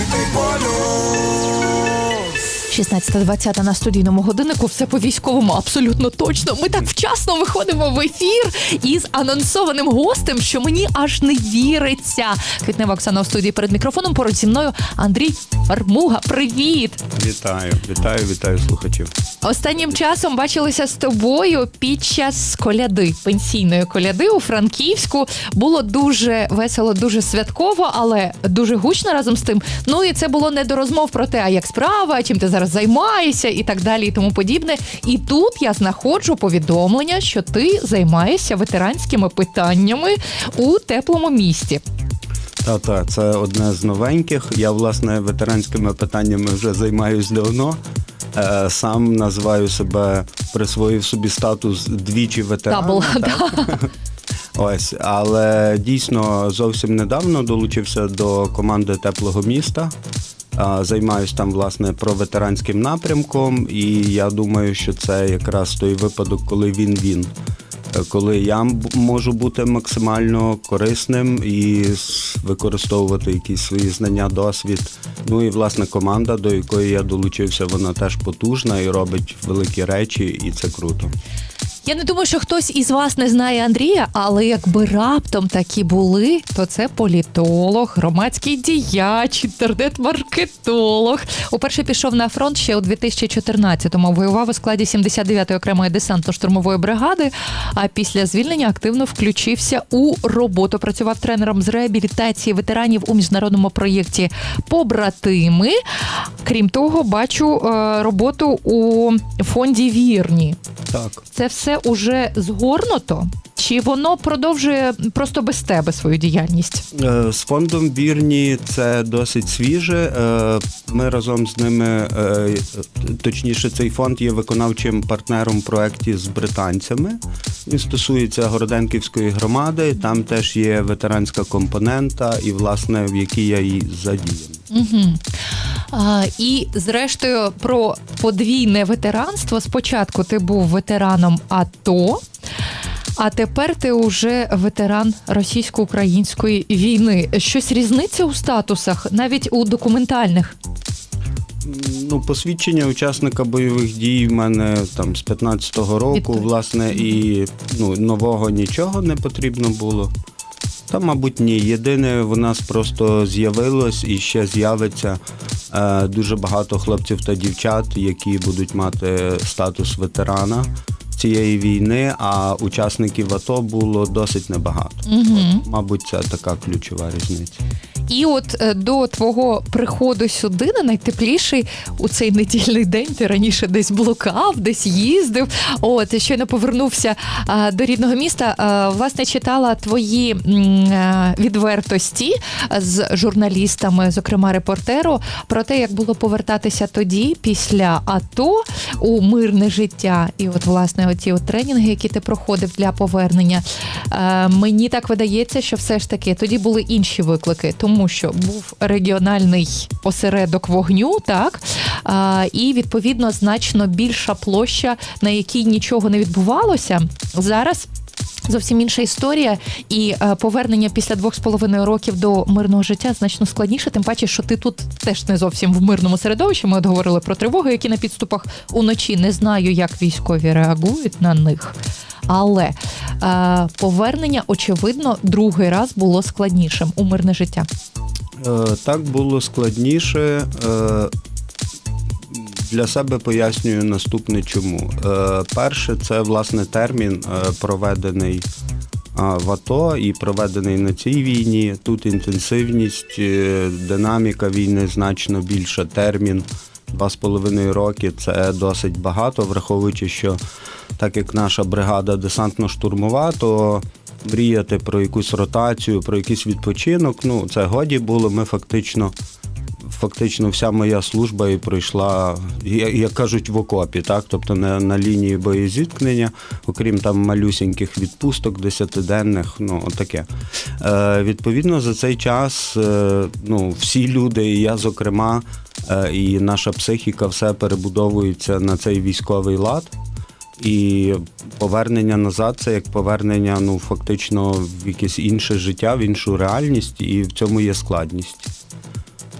you before. 16.20 на студійному годиннику. Все по військовому, абсолютно точно. Ми так вчасно виходимо в ефір із анонсованим гостем, що мені аж не віриться. Квітнева Оксана у студії перед мікрофоном. Поруч зі мною Андрій Армуга. Привіт! Вітаю, вітаю, вітаю слухачів. Останнім часом бачилися з тобою під час коляди, пенсійної коляди у Франківську. Було дуже весело, дуже святково, але дуже гучно разом з тим. Ну і це було не до розмов про те, а як справа, чим ти зараз займаєшся, і так далі, і тому подібне. І тут я знаходжу повідомлення, що ти займаєшся ветеранськими питаннями у теплому місті. Та-та, це одне з новеньких. Я, власне, ветеранськими питаннями вже займаюсь давно. Е, Сам називаю себе, присвоїв собі статус двічі так? Ось, але дійсно зовсім недавно долучився до команди теплого міста. Займаюсь там власне проветеранським напрямком, і я думаю, що це якраз той випадок, коли він він. Е, Коли я можу бути максимально корисним і використовувати якісь свої знання, досвід. Ну і власне команда, до якої я долучився, вона теж потужна і робить великі речі, і це круто. Я не думаю, що хтось із вас не знає Андрія, але якби раптом такі були, то це політолог, громадський діяч, інтернет-маркетолог. Уперше пішов на фронт ще у 2014-му. Воював у складі 79-ї окремої десантно-штурмової бригади. А після звільнення активно включився у роботу. Працював тренером з реабілітації ветеранів у міжнародному проєкті Побратими. Крім того, бачу е, роботу у фонді Вірні. Так. Це все уже згорнуто? Чи воно продовжує просто без тебе свою діяльність? Е, З фондом вірні це досить свіже. Е, Ми разом з ними, е, точніше, цей фонд є виконавчим партнером в проєкті з британцями. Він стосується Городенківської громади. Там теж є ветеранська компонента, і власне в якій я і задіяний. Угу. А, і зрештою про подвійне ветеранство. Спочатку ти був ветераном АТО. А тепер ти вже ветеран російсько-української війни. Щось різниця у статусах, навіть у документальних. Ну, посвідчення учасника бойових дій в мене там з 15-го року, Відповідь. власне, і ну, нового нічого не потрібно було. Та, мабуть, ні. Єдине, в нас просто з'явилось і ще з'явиться е, дуже багато хлопців та дівчат, які будуть мати статус ветерана цієї війни, а учасників АТО було досить небагато. Угу. Мабуть, це така ключова різниця. І от е, до твого приходу сюди на найтепліший у цей недільний день ти раніше десь блукав, десь їздив. От щойно повернувся а, до рідного міста. А, власне, читала твої м, е, відвертості з журналістами, зокрема репортеру, про те, як було повертатися тоді, після АТО у мирне життя. І от, власне, оті от тренінги, які ти проходив для повернення. Е, мені так видається, що все ж таки тоді були інші виклики, тому що був регіональний осередок вогню, так і відповідно значно більша площа, на якій нічого не відбувалося. Зараз. Зовсім інша історія, і е, повернення після двох з половиною років до мирного життя значно складніше. Тим паче, що ти тут теж не зовсім в мирному середовищі. Ми от говорили про тривоги, які на підступах уночі. Не знаю, як військові реагують на них. Але е, повернення, очевидно, другий раз було складнішим у мирне життя. Е, Так було складніше. Е, Для себе пояснюю наступне чому. Е, Перше, це власне термін, е, проведений а, в АТО і проведений на цій війні. Тут інтенсивність, е, динаміка війни значно більша. Термін два з половиною роки це досить багато, враховуючи, що так як наша бригада десантно-штурмова, то мріяти про якусь ротацію, про якийсь відпочинок, ну це годі було. Ми фактично. Фактично, вся моя служба і пройшла, як кажуть, в окопі, так, тобто на, на лінії боєзіткнення, окрім там малюсіньких відпусток, десятиденних, ну таке. Е, відповідно, за цей час е, ну, всі люди, і я, зокрема, е, і наша психіка, все перебудовується на цей військовий лад. І повернення назад це як повернення, ну фактично в якесь інше життя, в іншу реальність, і в цьому є складність.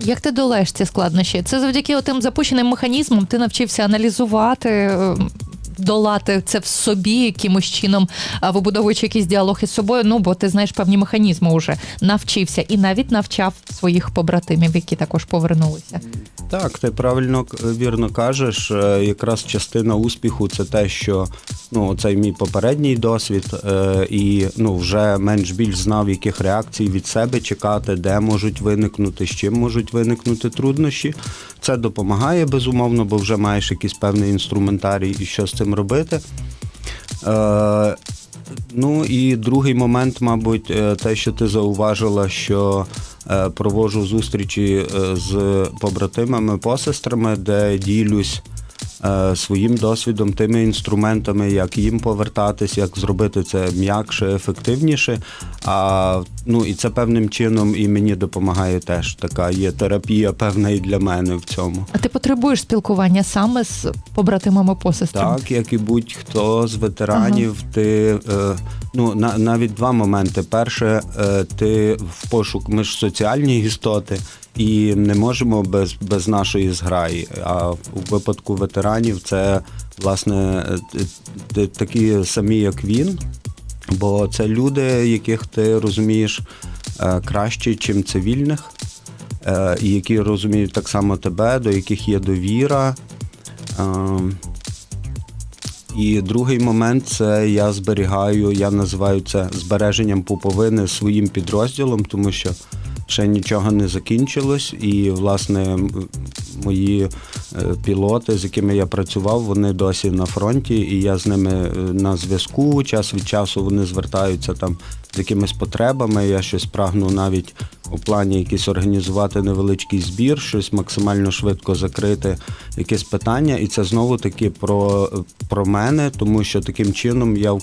Як ти долаєш ці складнощі? Це завдяки тим запущеним механізмам ти навчився аналізувати, е, долати це в собі якимось чином, вибудовуючи якийсь діалог із собою. Ну бо ти знаєш певні механізми вже навчився і навіть навчав своїх побратимів, які також повернулися. Так, ти правильно вірно кажеш. Е, Якраз частина успіху це те, що ну цей мій попередній досвід, е, і ну вже менш більш знав, яких реакцій від себе чекати, де можуть виникнути, з чим можуть виникнути труднощі. Це допомагає безумовно, бо вже маєш якийсь певний інструментарій і що з цим робити. Е, Ну і другий момент, мабуть, е, те, що ти зауважила, що е, проводжу зустрічі е, з побратимами, посестрами, де ділюсь своїм досвідом, тими інструментами, як їм повертатись, як зробити це м'якше, ефективніше. А ну і це певним чином і мені допомагає теж. Така є терапія певна і для мене в цьому. А ти потребуєш спілкування саме з побратимами посестрами? Так, як і будь-хто з ветеранів, ти е, ну на, навіть два моменти. Перше, е, ти в пошук, ми ж соціальні істоти, і не можемо без, без нашої зграї. А у випадку ветеранів це власне е, т- такі самі, як він. Бо це люди, яких ти розумієш е, краще, чим цивільних, е, які розуміють так само тебе, до яких є довіра. Ем, І другий момент це я зберігаю, я називаю це збереженням пуповини своїм підрозділом, тому що ще нічого не закінчилось, і власне мої е, пілоти, з якими я працював, вони досі на фронті, і я з ними е, на зв'язку. Час від часу вони звертаються там з якимись потребами. Я щось прагну навіть у плані якийсь організувати невеличкий збір, щось максимально швидко закрити, якесь питання. І це знову таки про, про мене, тому що таким чином я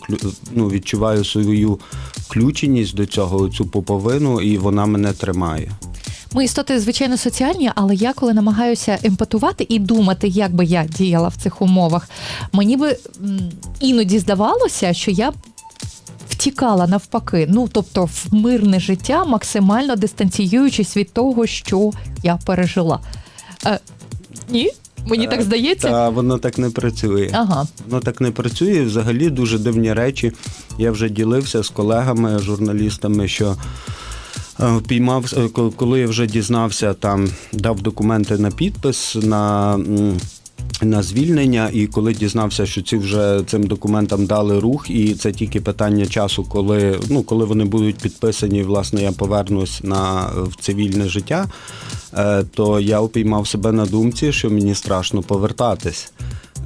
ну, відчуваю свою включеність до цього, цю поповину, і вона мене тримає. Ми істоти, звичайно, соціальні, але я коли намагаюся емпатувати і думати, як би я діяла в цих умовах, мені би іноді здавалося, що я б втікала навпаки. Ну тобто, в мирне життя, максимально дистанціюючись від того, що я пережила. Е, ні? Мені так здається. Та воно так не працює. Ага. Воно так не працює. Взагалі дуже дивні речі. Я вже ділився з колегами, журналістами, що е, впіймав, е, коли я вже дізнався, там дав документи на підпис на. На звільнення, і коли дізнався, що ці вже цим документам дали рух, і це тільки питання часу, коли ну коли вони будуть підписані, власне, я повернусь на в цивільне життя, е, то я упіймав себе на думці, що мені страшно повертатись.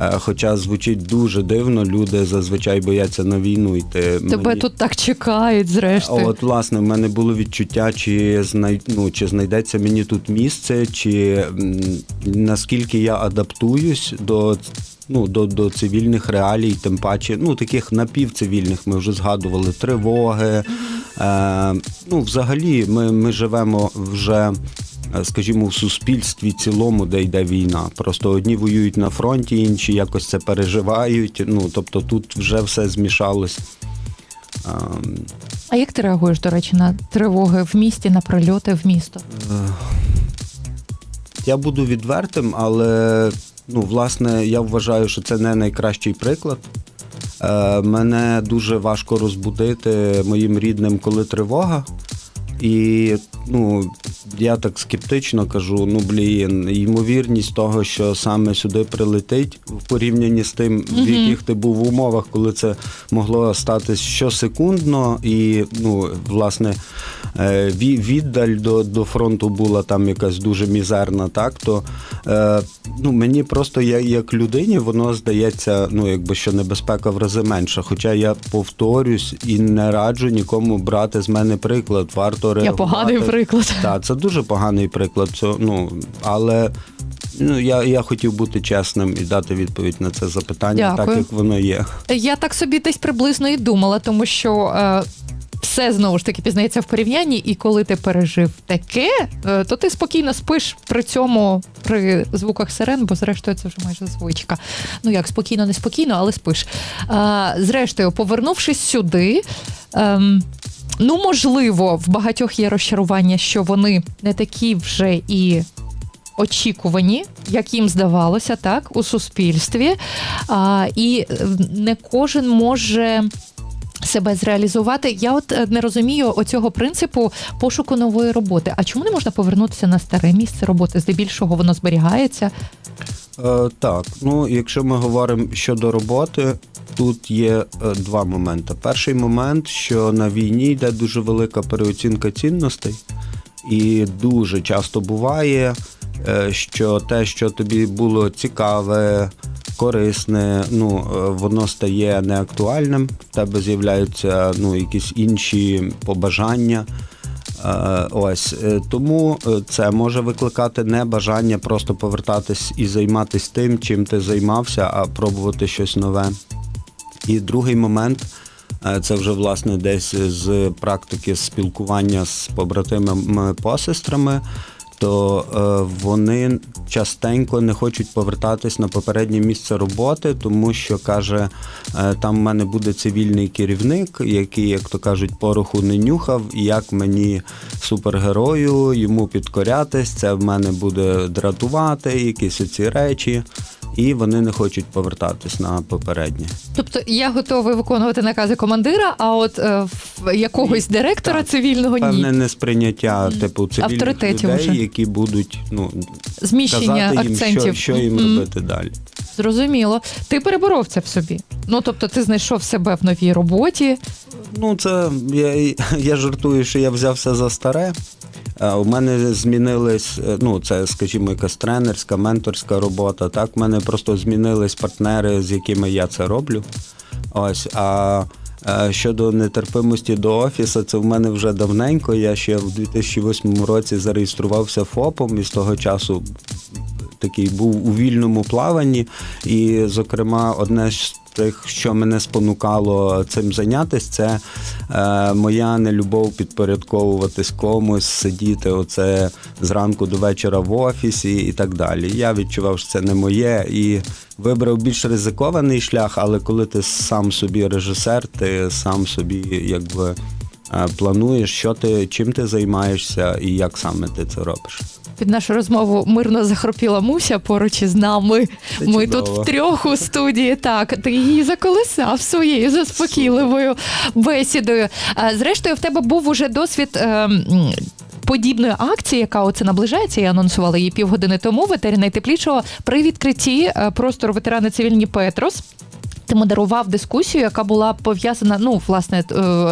Е, Хоча звучить дуже дивно, люди зазвичай бояться на війну йти. Тебе Мені- тут так чекають, зрештою. От, власне, в мене було відчуття, чи знай... ну, чи знайдеться мені тут місце, чи наскільки я адаптуюсь до. Ну, до, до цивільних реалій, тим паче, ну таких напівцивільних, ми вже згадували тривоги. Е, ну, взагалі, ми, ми живемо вже, скажімо, в суспільстві цілому, де йде війна. Просто одні воюють на фронті, інші якось це переживають. Ну, тобто тут вже все змішалось. Ем, А як ти реагуєш, до речі, на тривоги в місті, на прильоти в місто? Я буду відвертим, але ну, власне, я вважаю, що це не найкращий приклад. Е, мене дуже важко розбудити моїм рідним, коли тривога. І ну, я так скептично кажу: ну блін, ймовірність того, що саме сюди прилетить в порівнянні з тим, в яких ти був в умовах, коли це могло статись щосекундно, і ну, власне, е, віддаль до, до фронту була там якась дуже мізерна, так то е, ну, мені просто я, як людині воно здається, ну якби що небезпека в рази менша. Хоча я повторюсь і не раджу нікому брати з мене приклад. Варто Я реагувати. поганий приклад. Так, це дуже поганий приклад. Це, ну, але ну, я, я хотів бути чесним і дати відповідь на це запитання, Дякую. так як воно є. Я так собі десь приблизно і думала, тому що. Е... Все знову ж таки пізнається в порівнянні, і коли ти пережив таке, е, то ти спокійно спиш при цьому при звуках сирен, бо зрештою це вже майже звичка. Ну як спокійно, не спокійно, але спиш. А, зрештою, повернувшись сюди, ем, Ну, можливо, в багатьох є розчарування, що вони не такі вже і. Очікувані, як їм здавалося, так у суспільстві, а, і е, не кожен може себе зреалізувати. Я от е, не розумію оцього принципу пошуку нової роботи. А чому не можна повернутися на старе місце роботи? Здебільшого воно зберігається. Е, так, ну якщо ми говоримо щодо роботи, тут є е, два моменти. Перший момент, що на війні йде дуже велика переоцінка цінностей, і дуже часто буває, е, що те, що тобі було цікаве, корисне, ну е, воно стає неактуальним. В тебе з'являються ну, якісь інші побажання. Ось тому це може викликати не бажання просто повертатись і займатися тим, чим ти займався, а пробувати щось нове. І другий момент е, це вже власне десь з практики спілкування з побратимами посестрами. То е, вони частенько не хочуть повертатись на попереднє місце роботи, тому що каже, е, там в мене буде цивільний керівник, який, як то кажуть, пороху не нюхав, і як мені супергерою йому підкорятись, це в мене буде дратувати, якісь оці речі, і вони не хочуть повертатись на попереднє. Тобто я готовий виконувати накази командира, а от е, якогось директора Так. цивільного ні. Певне несприйняття типу цивільних людей. Які будуть ну Зміщення казати їм, акцентів. що, що їм Мгм. робити далі. Зрозуміло. Ти переборов це в собі. Ну тобто, ти знайшов себе в новій роботі. Ну, це я, я жартую, що я взявся за старе. У мене змінились, е, ну це, скажімо, якась тренерська, менторська робота. Так, в мене просто змінились партнери, з якими я це роблю. Ось. А щодо нетерпимості до офісу, це в мене вже давненько. Я ще в 2008 році зареєструвався ФОПом і з того часу такий був у вільному плаванні. І, зокрема, одне з тих, що мене спонукало цим зайнятися, це е, моя нелюбов підпорядковуватись комусь, сидіти оце зранку до вечора в офісі і так далі. Я відчував, що це не моє і вибрав більш ризикований шлях, але коли ти сам собі режисер, ти сам собі якби. Е, Плануєш, що ти, чим ти займаєшся і як саме ти це робиш. Під нашу розмову мирно захропіла Муся поруч із нами. Це Ми чудово. тут втрьох у студії. Так, ти її заколисав своєю заспокійливою бесідою. Зрештою, в тебе був уже досвід. е, Подібної акції, яка оце наближається, я анонсувала її півгодини тому. Ветері найтеплішого при відкритті е, простору ветерани цивільні Петрос. Ти модерував дискусію, яка була пов'язана, ну, власне, е,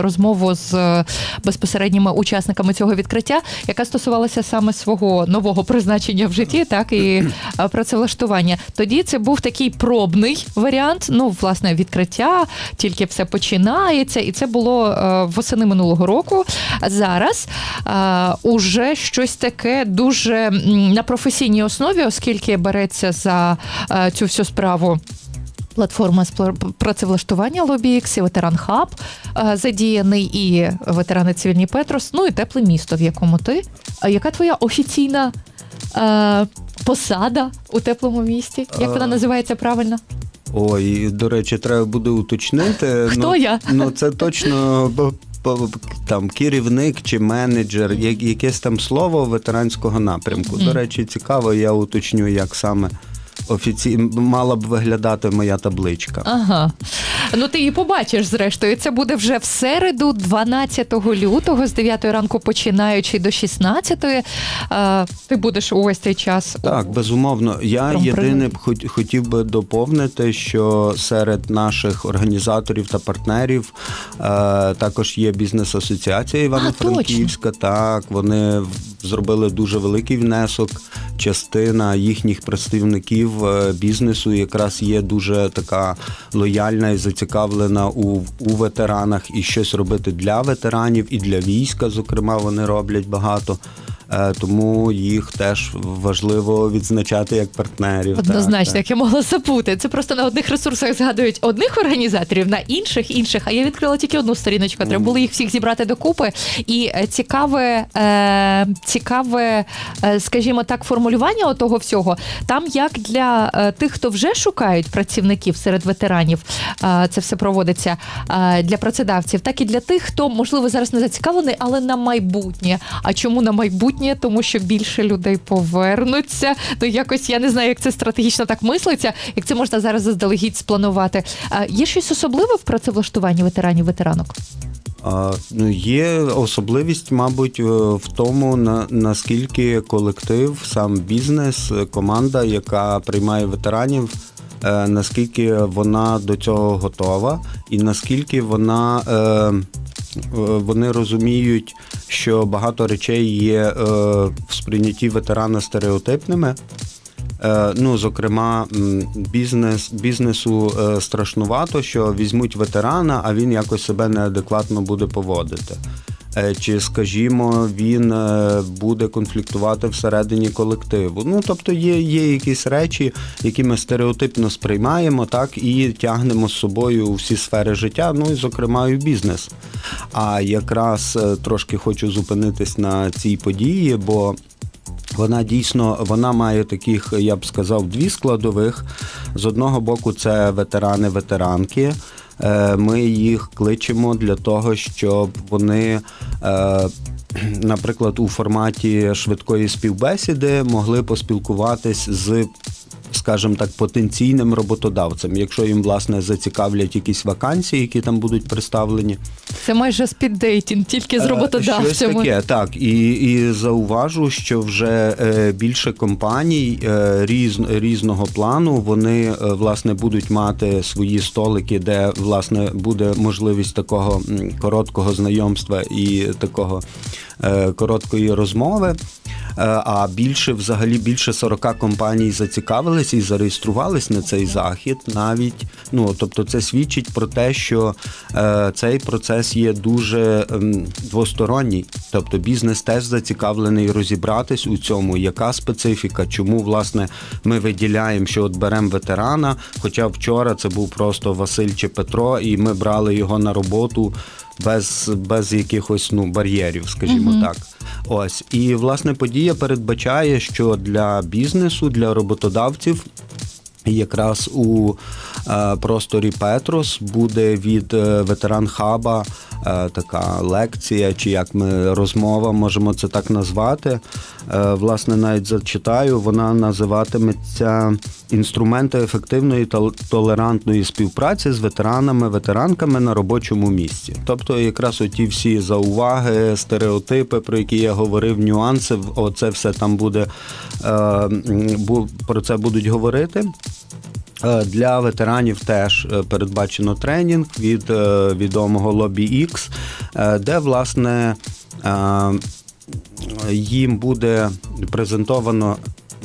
розмову з е, безпосередніми учасниками цього відкриття, яка стосувалася саме свого нового призначення в житті, так і е, працевлаштування. Тоді це був такий пробний варіант. Ну, власне, відкриття, тільки все починається, і це було восени минулого року. Зараз уже щось таке дуже на професійній основі, оскільки береться за цю всю справу. Платформа з працевлаштування LobbyX, і ветеран Хаб е, задіяний, і ветерани цивільні Петрос, ну і тепле місто, в якому ти. А яка твоя офіційна е, посада у теплому місті? Як вона Е, називається правильно? Ой, до речі, треба буде уточнити. Хто ну, я? Ну це точно там керівник чи менеджер, якесь там слово ветеранського напрямку. До речі, цікаво, я уточню, як саме офіційно мала б виглядати моя табличка. Ага. Ну ти її побачиш зрештою. Це буде вже в середу, 12 лютого, з 9 ранку починаючи до 16. Е, ти будеш увесь цей час. Так, безумовно. Я єдине б хот- хотів би доповнити, що серед наших організаторів та партнерів е, також є бізнес-асоціація Івано-Франківська. Так, вони в- зробили дуже великий внесок. Частина їхніх представників бізнесу якраз є дуже така лояльна і зацікавлена у, у ветеранах і щось робити для ветеранів, і для війська, зокрема, вони роблять багато. Е, Тому їх теж важливо відзначати як партнерів. Однозначно, Так, так. як я могла забути. Це просто на одних ресурсах згадують одних організаторів, на інших інших. А я відкрила тільки одну сторіночку. Треба було їх всіх зібрати докупи. І е, цікаве, е, цікаве, скажімо так, формулювання того всього. Там як для тих, хто вже шукають працівників серед ветеранів, це все проводиться для працедавців, так і для тих, хто можливо зараз не зацікавлений, але на майбутнє. А чому на майбутнє? Тому що більше людей повернуться. Ну якось я не знаю, як це стратегічно так мислиться, як це можна зараз заздалегідь спланувати. Е, Є щось особливе в працевлаштуванні ветеранів ветеранок? А, ну, є особливість, мабуть, е, в тому, на, наскільки колектив, сам бізнес, команда, яка приймає ветеранів, е, наскільки вона до цього готова, і наскільки вона. Е, вони розуміють, що багато речей є е, в сприйнятті ветерана стереотипними. Е, Ну, зокрема, бізнес, бізнесу е, страшнувато, що візьмуть ветерана, а він якось себе неадекватно буде поводити. Е, Чи, скажімо, він е, буде конфліктувати всередині колективу. Ну, тобто є, є якісь речі, які ми стереотипно сприймаємо, так, і тягнемо з собою у всі сфери життя, ну і, зокрема, і в бізнес. А якраз е, трошки хочу зупинитись на цій події, бо вона дійсно вона має таких, я б сказав, дві складових. З одного боку, це ветерани-ветеранки. Е, Ми їх кличемо для того, щоб вони, е, наприклад, у форматі швидкої співбесіди могли поспілкуватись з. Скажімо так, потенційним роботодавцем, якщо їм власне зацікавлять якісь вакансії, які там будуть представлені, Це майже спіддейтінг, тільки з Е, роботодавцями. Щось таке, так. І, і зауважу, що вже е, більше компаній е, різ, різного плану вони власне будуть мати свої столики, де власне буде можливість такого короткого знайомства і такого короткої розмови. Е, А більше, взагалі, більше 40 компаній зацікавились і зареєструвались на цей захід. Навіть ну тобто, це свідчить про те, що е, цей процес є дуже ем, двосторонній. Тобто, бізнес теж зацікавлений розібратись у цьому, яка специфіка, чому власне ми виділяємо, що от беремо ветерана. Хоча вчора це був просто Василь чи Петро, і ми брали його на роботу без, без якихось ну бар'єрів, скажімо Мгм. так. Ось і власне подія передбачає, що для бізнесу, для роботодавців. Якраз у е, просторі Петрос буде від е, ветеран хаба е, така лекція, чи як ми розмова, можемо це так назвати. Власне, навіть зачитаю, вона називатиметься інструменти ефективної та толерантної співпраці з ветеранами, ветеранками на робочому місці. Тобто, якраз оті всі зауваги, стереотипи, про які я говорив, нюанси, оце все там буде про це будуть говорити. Е, Для ветеранів теж е, передбачено тренінг від е, відомого Lobby X, де власне їм буде презентовано.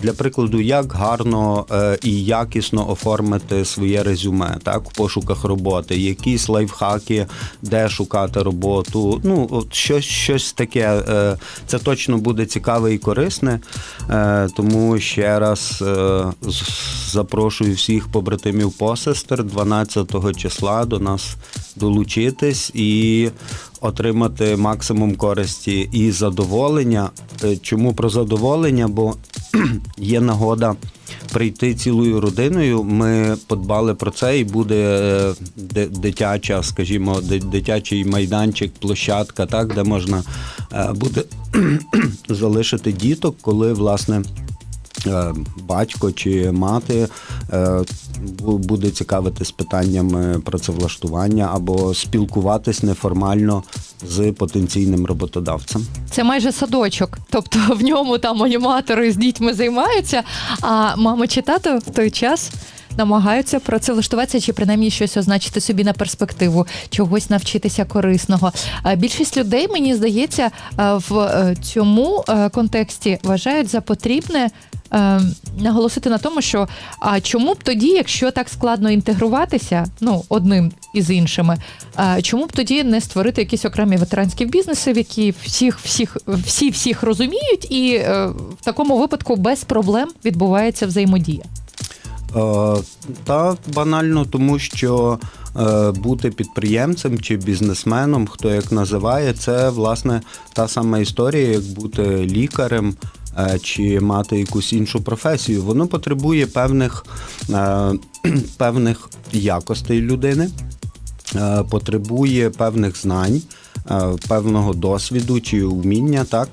Для прикладу, як гарно е, і якісно оформити своє резюме, так, в пошуках роботи, якісь лайфхаки, де шукати роботу. Ну, от щось, щось таке. Е, це точно буде цікаве і корисне. Е, тому ще раз запрошую всіх побратимів посестер 12 числа до нас долучитись і отримати максимум користі і задоволення. Чому про задоволення? Бо є нагода прийти цілою родиною. Ми подбали про це, і буде е, дитяча, скажімо, ди- дитячий майданчик, площадка, так, де можна е, буде залишити діток, коли власне. Е, Батько чи мати е, бу- буде цікавитись питаннями працевлаштування або спілкуватись неформально з потенційним роботодавцем. Це майже садочок, тобто в ньому там аніматори з дітьми займаються, а мама чи тато в той час. Намагаються працевлаштуватися чи принаймні щось означити собі на перспективу, чогось навчитися корисного. Більшість людей, мені здається, в е, цьому е, контексті вважають за потрібне е, наголосити на тому, що а чому б тоді, якщо так складно інтегруватися, ну одним із іншими. А чому б тоді не створити якісь окремі ветеранські бізнеси, в які всіх, всіх, всі всіх розуміють, і в такому випадку без проблем відбувається взаємодія? Е, Та банально, тому що е, бути підприємцем чи бізнесменом, хто як називає, це власне та сама історія, як бути лікарем. е, Чи мати якусь іншу професію, воно потребує певних, певних якостей людини, потребує певних знань, певного досвіду чи вміння, так.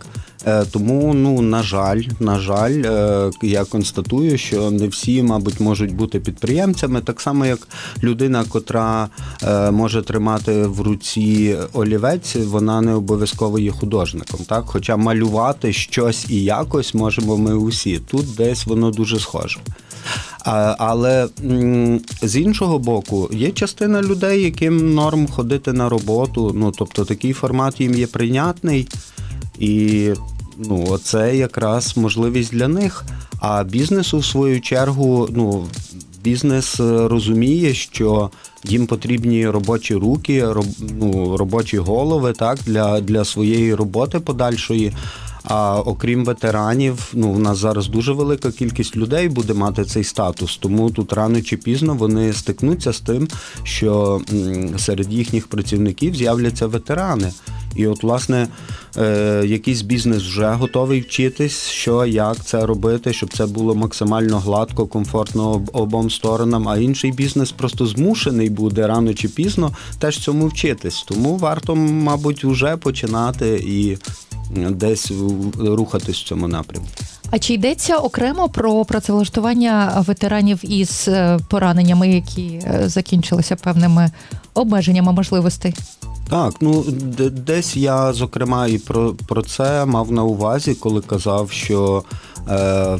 Е, Тому, ну на жаль, на жаль, е, я констатую, що не всі, мабуть, можуть бути підприємцями, так само як людина, котра е, може тримати в руці олівець, вона не обов'язково є художником. Так, хоча малювати щось і якось можемо ми усі. Тут десь воно дуже схоже. Але з іншого боку, є частина людей, яким норм ходити на роботу. Ну тобто такий формат їм є прийнятний. І ну, оце якраз можливість для них. А бізнесу, в свою чергу, ну, бізнес е, розуміє, що їм потрібні робочі руки, роб, ну, робочі голови так, для, для своєї роботи подальшої. А окрім ветеранів, ну в нас зараз дуже велика кількість людей буде мати цей статус, тому тут рано чи пізно вони стикнуться з тим, що серед їхніх працівників з'являться ветерани. І от, власне, е, якийсь бізнес вже готовий вчитись, що як це робити, щоб це було максимально гладко, комфортно об- обом сторонам. А інший бізнес просто змушений буде рано чи пізно теж цьому вчитись. Тому варто, мабуть, вже починати і десь рухатись в цьому напрямку. А чи йдеться окремо про працевлаштування ветеранів із е, пораненнями, які е, закінчилися певними обмеженнями можливостей? Так, ну десь я зокрема і про, про це мав на увазі, коли казав, що е,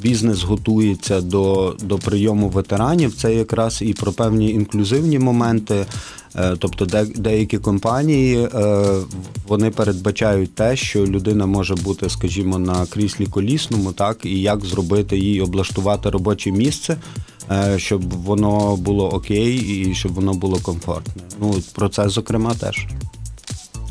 бізнес готується до, до прийому ветеранів. Це якраз і про певні інклюзивні моменти. Е, тобто, де, деякі компанії е, вони передбачають те, що людина може бути, скажімо, на кріслі колісному, так і як зробити їй облаштувати робоче місце. е, Щоб воно було окей і щоб воно було комфортне. Ну про це зокрема теж.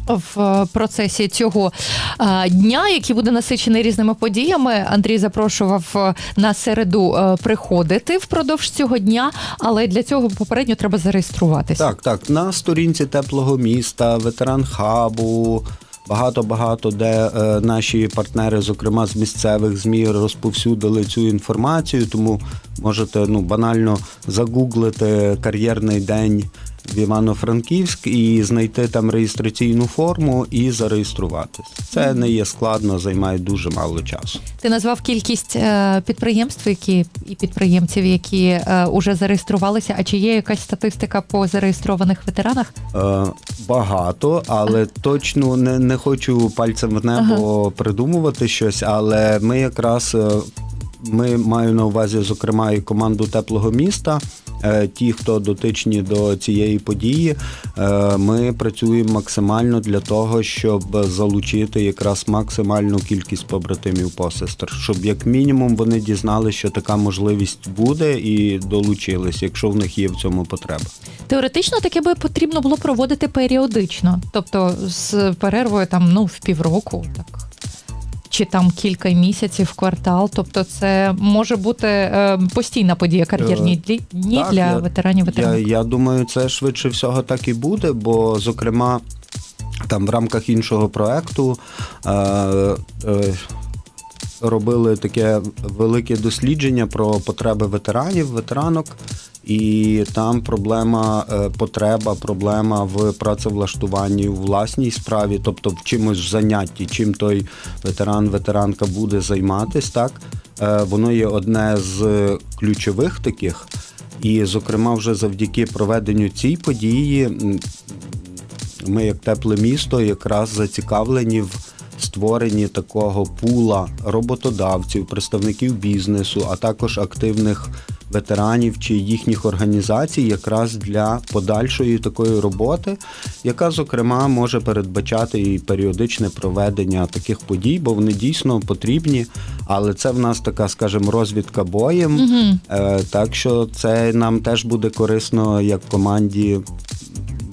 В е, процесі цього е, дня, який буде насичений різними подіями, Андрій запрошував е, на середу приходити впродовж цього дня, але для цього попередньо треба зареєструватися. Так, так. На сторінці теплого міста, ветеран хабу. Багато-багато, де е, наші партнери, зокрема з місцевих ЗМІ, розповсюдили цю інформацію, тому можете ну, банально загуглити кар'єрний день в Івано-Франківськ і знайти там реєстраційну форму і зареєструватись. Це не є складно, займає дуже мало часу. Ти назвав кількість е, підприємств, які і підприємців, які е, уже зареєструвалися. А чи є якась статистика по зареєстрованих ветеранах? Е, багато, але точно не, не хочу пальцем в небо придумувати щось, але ми якраз. е, Ми маю на увазі, зокрема, і команду теплого міста. Е, Ті, хто дотичні до цієї події, е, ми працюємо максимально для того, щоб залучити якраз максимальну кількість побратимів посестер, щоб як мінімум вони дізналися, що така можливість буде, і долучились, якщо в них є в цьому потреба. Теоретично таке би потрібно було проводити періодично, тобто з перервою там ну в півроку, так. Чи там кілька місяців квартал, тобто це може бути е, постійна подія кар'єрні Е, дні так, для я- ветеранів Я, я думаю, це швидше всього так і буде, бо, зокрема, там в рамках іншого проекту е, е, робили таке велике дослідження про потреби ветеранів, ветеранок. І там проблема, е, потреба, проблема в працевлаштуванні у власній справі, тобто в чимось занятті, чим той ветеран, ветеранка буде займатись, так Е, воно є одне з ключових таких. І, зокрема, вже завдяки проведенню цієї події, ми, як тепле місто, якраз зацікавлені в створенні такого пула роботодавців, представників бізнесу, а також активних ветеранів чи їхніх організацій, якраз для подальшої такої роботи, яка, зокрема, може передбачати і періодичне проведення таких подій, бо вони дійсно потрібні. Але це в нас така, скажімо, розвідка боєм. Е, Так що це нам теж буде корисно як команді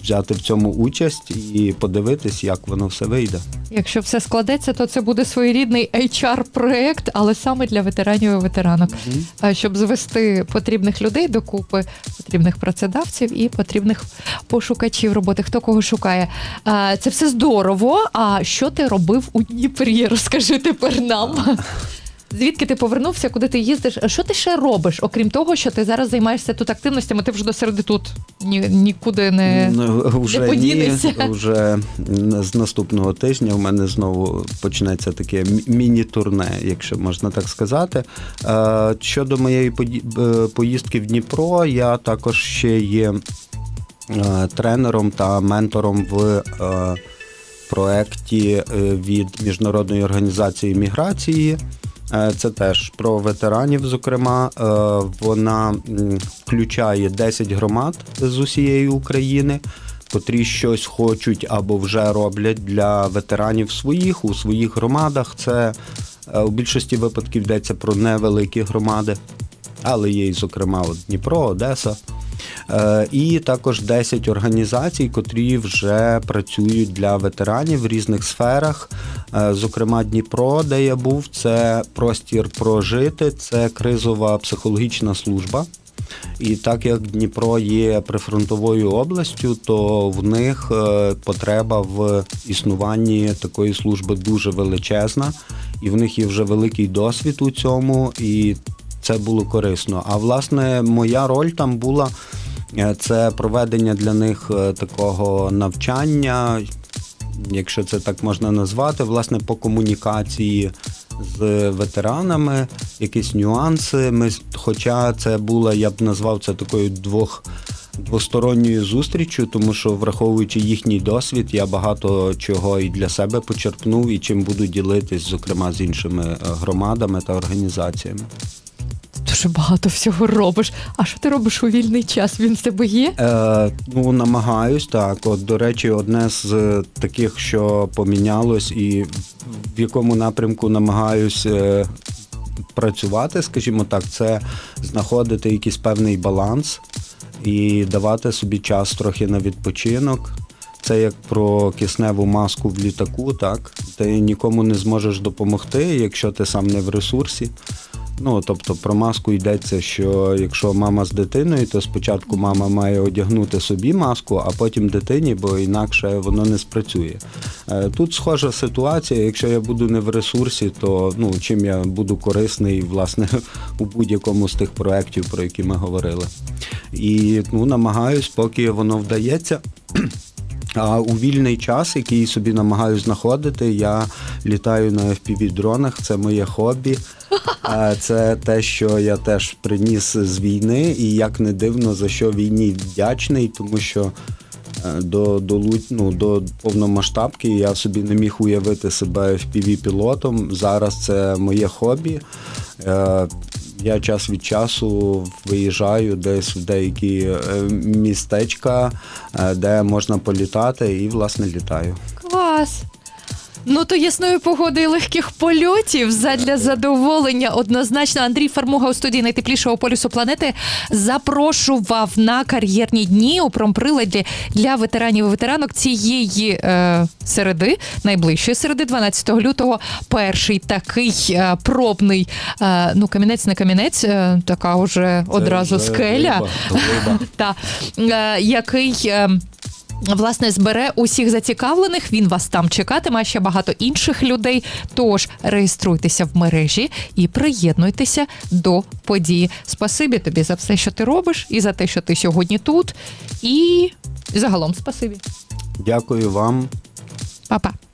взяти в цьому участь і подивитись, як воно все вийде. Якщо все складеться, то це буде своєрідний HR-проект, але саме для ветеранів і ветеранок, А щоб звести потрібних людей докупи, потрібних працедавців і потрібних пошукачів роботи. Хто кого шукає. Це все здорово. А що ти робив у Дніпрі? Розкажи тепер нам. Звідки ти повернувся, куди ти їздиш? Що ти ще робиш, окрім того, що ти зараз займаєшся тут активностями? Ти вже до середи тут ні, нікуди не Ну, Уже не подінешся. ні, вже з наступного тижня в мене знову почнеться таке міні-турне, якщо можна так сказати. Е, Щодо моєї е, поїздки в Дніпро, я також ще є тренером та ментором в проєкті від Міжнародної організації міграції. Е, Це теж про ветеранів. Зокрема, Е, вона включає 10 громад з усієї України, котрі щось хочуть або вже роблять для ветеранів своїх у своїх громадах. Це е, у більшості випадків йдеться про невеликі громади, але є, і, зокрема, от Дніпро, Одеса. І також 10 організацій, котрі вже працюють для ветеранів в різних сферах. Е, Зокрема, Дніпро, де я був, це простір прожити, це кризова психологічна служба. І так як Дніпро є прифронтовою областю, то в них е, потреба в існуванні такої служби дуже величезна, і в них є вже великий досвід у цьому, і це було корисно. А власне, моя роль там була е, це проведення для них такого навчання, якщо це так можна назвати, власне, по комунікації з ветеранами, якісь нюанси. Ми, хоча це була, я б назвав це такою двох. Двосторонньою зустрічю, тому що враховуючи їхній досвід, я багато чого і для себе почерпнув, і чим буду ділитись, зокрема з іншими е, громадами та організаціями. Дуже багато всього робиш. А що ти робиш у вільний час? Він в тебе є? Е, ну, намагаюсь так. От, до речі, одне з е, таких, що помінялось, і в якому напрямку намагаюсь е, працювати, скажімо так, це знаходити якийсь певний баланс і давати собі час трохи на відпочинок. Це як про кисневу маску в літаку, так? Ти нікому не зможеш допомогти, якщо ти сам не в ресурсі. Ну, тобто про маску йдеться, що якщо мама з дитиною, то спочатку мама має одягнути собі маску, а потім дитині, бо інакше воно не спрацює. Е, Тут схожа ситуація. Якщо я буду не в ресурсі, то ну чим я буду корисний власне у будь-якому з тих проєктів, про які ми говорили. І ну, намагаюсь, поки воно вдається. А у вільний час, який собі намагаюся знаходити, я літаю на FPV-дронах, це моє хобі. Це те, що я теж приніс з війни, і як не дивно, за що війні вдячний, тому що е, до, до, ну, до повномасштабки я собі не міг уявити себе FPV-пілотом. Зараз це моє хобі. Я час від часу виїжджаю десь в деякі е, містечка, е, де можна політати, і власне літаю. Клас. Ну то ясної погоди і легких польотів задля задоволення. Однозначно, Андрій Фармуга у студії найтеплішого полюсу планети запрошував на кар'єрні дні у промприладі для ветеранів і ветеранок цієї е, середи, найближчої середи, 12 лютого. Перший такий е, пробний, е, ну камінець не камінець, е, така уже одразу вже скеля. та е, який. е, Власне, збере усіх зацікавлених. Він вас там чекатиме, а ще багато інших людей. Тож реєструйтеся в мережі і приєднуйтеся до події. Спасибі тобі за все, що ти робиш, і за те, що ти сьогодні тут. І загалом спасибі. Дякую вам. Па-па.